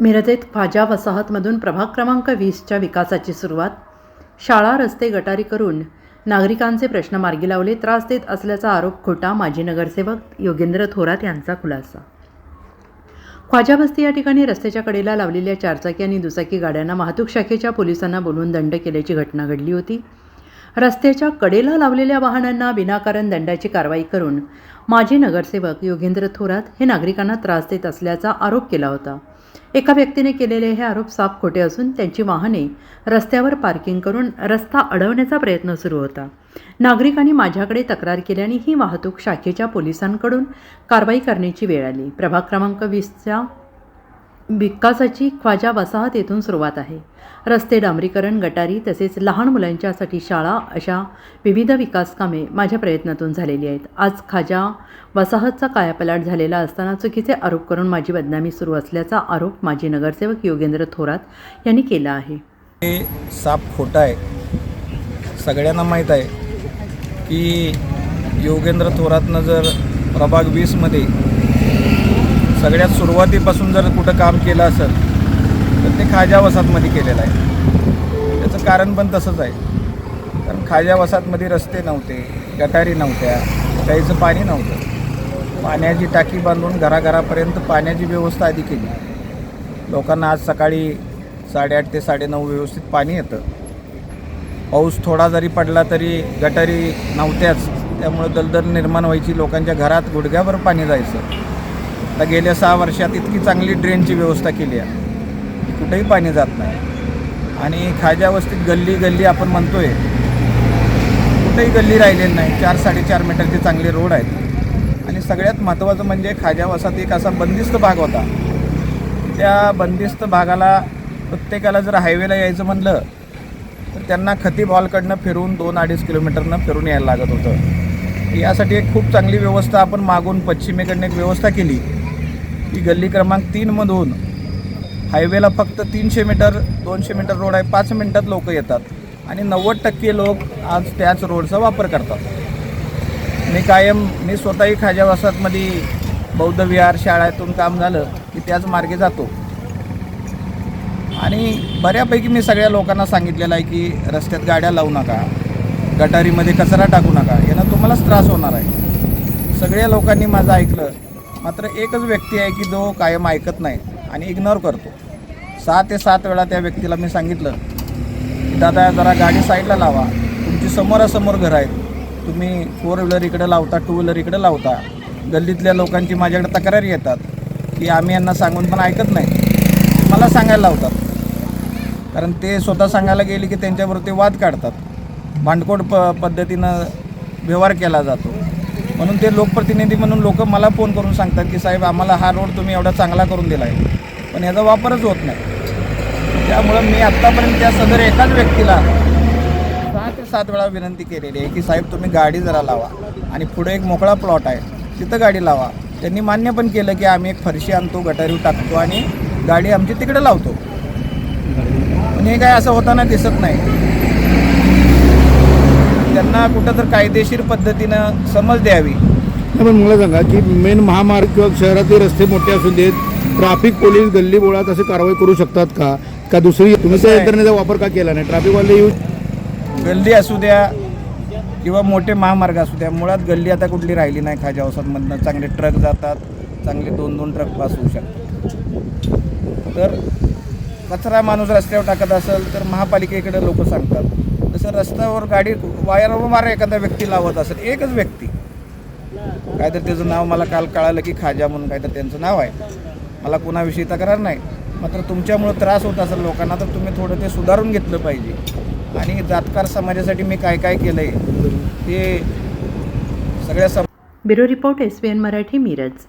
मिरजेत ख्वाजा वसाहतमधून प्रभाग क्रमांक वीसच्या विकासाची सुरुवात. शाळा रस्ते गटारी करून नागरिकांचे प्रश्न मार्गी लावले त्रास देत असल्याचा आरोप खोटा माजी नगरसेवक योगेंद्र थोरात यांचा खुलासा. ख्वाजा बस्ती या ठिकाणी रस्त्याच्या कडेला लावलेल्या चारचाकी आणि दुचाकी गाड्यांना वाहतूक शाखेच्या पोलिसांना बोलवून दंड केल्याची घटना घडली होती. रस्त्याच्या कडेला लावलेल्या वाहनांना विनाकारण दंडाची कारवाई करून माजी नगरसेवक योगेंद्र थोरात हे नागरिकांना त्रास देत असल्याचा आरोप केला होता. एका व्यक्तीने केलेले हे आरोप साफ खोटे असून त्यांची वाहने रस्त्यावर पार्किंग करून रस्ता अडवण्याचा प्रयत्न सुरू होता. नागरिकांनी माझ्याकडे तक्रार केल्याने ही वाहतूक शाखेच्या पोलिसांकडून कारवाई करण्याची वेळ आली. प्रभाग क्रमांक वीसच्या विकासाची ख्वाजा वसाहत येथून सुरुवात आहे. रस्ते डांबरीकरण गटारी तसेच लहान मुलांच्यासाठी शाळा अशा विविध विकास कामे माझ्या प्रयत्नातून झालेली आहेत. आज खाजा वसाहतचा कायापलाट झालेला असताना चुकीचे आरोप करून माझी बदनामी सुरू असल्याचा आरोप माजी नगरसेवक योगेंद्र थोरात यांनी केला आहे. हे साप खोटा आहे. सगळ्यांना माहीत आहे की योगेंद्र थोरातनं जर प्रभाग वीसमध्ये सगळ्यात सुरुवातीपासून जर कुठं काम केलं असेल तर ते खाजा वसाहतमध्ये केलेलं आहे. त्याचं कारण पण तसंच आहे. कारण खाजा वसाहतमध्ये रस्ते नव्हते गटारी नव्हत्या प्यायचं पाणी नव्हतं. पाण्याची टाकी बांधून घराघरापर्यंत पाण्याची व्यवस्था आधी केली. लोकांना आज सकाळी साडेआठ ते साडेनऊ व्यवस्थित पाणी येतं. पाऊस थोडा जरी पडला तरी गटारी नव्हत्याच. त्यामुळं दलदल निर्माण व्हायची लोकांच्या घरात गुडघ्यावर पाणी जायचं. आता गेल्या सहा वर्षात इतकी चांगली ड्रेनची व्यवस्था केली आहे. कुठेही पाणी जात नाही. आणि खाज्या वस्तीत गल्ली गल्ली आपण म्हणतोय कुठेही गल्ली राहिलेली नाही. चार साडेचार मीटरचे चांगले रोड आहेत. आणि सगळ्यात महत्त्वाचं म्हणजे खाज्या वसात एक असा बंदिस्त भाग होता. त्या बंदिस्त भागाला प्रत्येकाला जर हायवेला यायचं म्हणलं तर त्यांना खती बॉलकडनं फिरून दोन अडीच किलोमीटरनं फिरून यायला लागत होतं. यासाठी एक खूप चांगली व्यवस्था आपण मागून पश्चिमेकडनं एक व्यवस्था केली. की गल्ली क्रमांक तीनमधून हायवेला फक्त तीनशे मीटर दोनशे मीटर रोड आहे पाच मिनटात लोक येतात. आणि नव्वद टक्के लोक आज त्याच रोडचा वापर करतात. मी कायम मी स्वतःही खाजावासातमध्ये बौद्ध विहार शाळेतून काम झालं की त्याच मार्गे जातो. आणि बऱ्यापैकी मी सगळ्या लोकांना सांगितलेलं आहे की रस्त्यात गाड्या लावू नका गटारीमध्ये कचरा टाकू नका यानं तुम्हालाच त्रास होणार आहे. सगळ्या लोकांनी माझं ऐकलं. मात्र एकच व्यक्ती आहे की जो कायम ऐकत नाही आणि इग्नोर करतो. सहा ते सात वेळा त्या व्यक्तीला मी सांगितलं की दादा जरा गाडी साईडला लावा. तुमची समोरासमोर घरं आहेत. तुम्ही फोर व्हीलर इकडे लावता टू व्हीलर इकडे लावता. गल्लीतल्या लोकांची माझ्याकडे तक्रारी येतात की आम्ही यांना सांगून पण ऐकत नाही. मला सांगायला लावतात. कारण ते स्वतः सांगायला गेले की त्यांच्याबरोबर ते वाद काढतात. भांडकोड प पद्धतीनं व्यवहार केला जातो. म्हणून ते लोकप्रतिनिधी म्हणून लोक मला फोन करून सांगतात की साहेब आम्हाला हा रोड तुम्ही एवढा चांगला करून दिला आहे पण याचा वापरच होत नाही. त्यामुळं मी आत्तापर्यंत त्या सदर एकाच व्यक्तीला सहा ते सात वेळा विनंती केलेली आहे की साहेब तुम्ही गाडी जरा लावा आणि पुढे एक मोकळा प्लॉट आहे. तिथं गाडी लावा. त्यांनी मान्य पण केलं की आम्ही एक फरशी आणतो गटारी टाकतो आणि गाडी आमची तिकडे लावतो. पण हे काय असं होताना दिसत नाही. त्यांना कुठं तर कायदेशीर पद्धतीनं समज द्यावी. पण मला सांगा की मेन महामार्ग किंवा शहरातील रस्ते मोठे असू देत ट्रॅफिक पोलीस गल्ली बोळात असे कारवाई करू शकतात का? का दुसरी तुम्ही त्या. यंत्रणेचा वापर का केला नाही? ट्रॅफिकवाले येऊ गल्ली असू द्या किंवा मोठे महामार्ग असू द्या मुळात गल्ली आता कुठली राहिली नाही खाजा वसाहतमधनं चांगले ट्रक जातात चांगले दोन दोन ट्रक पास होऊ शकतात. तर कचरा माणूस रस्त्यावर टाकत असेल तर महापालिकेकडे लोक सांगतात. तर रस्त्यावर गाडी वारंवार एखादा व्यक्ती लावत असेल एकच व्यक्ती. काय तर त्याचं नाव मला काल कळालं की खाजा म्हणून काय तर त्यांचं नाव आहे. मला कुणाविषयी तक्रार नाही. मात्र तुमच्यामुळं त्रास होत असेल लोकांना तर तुम्ही थोडं ते सुधारून घेतलं पाहिजे. आणि जातकार समाजासाठी मी काय काय केलं आहे ते सगळ्या सम bureau report S Marathi Miraj.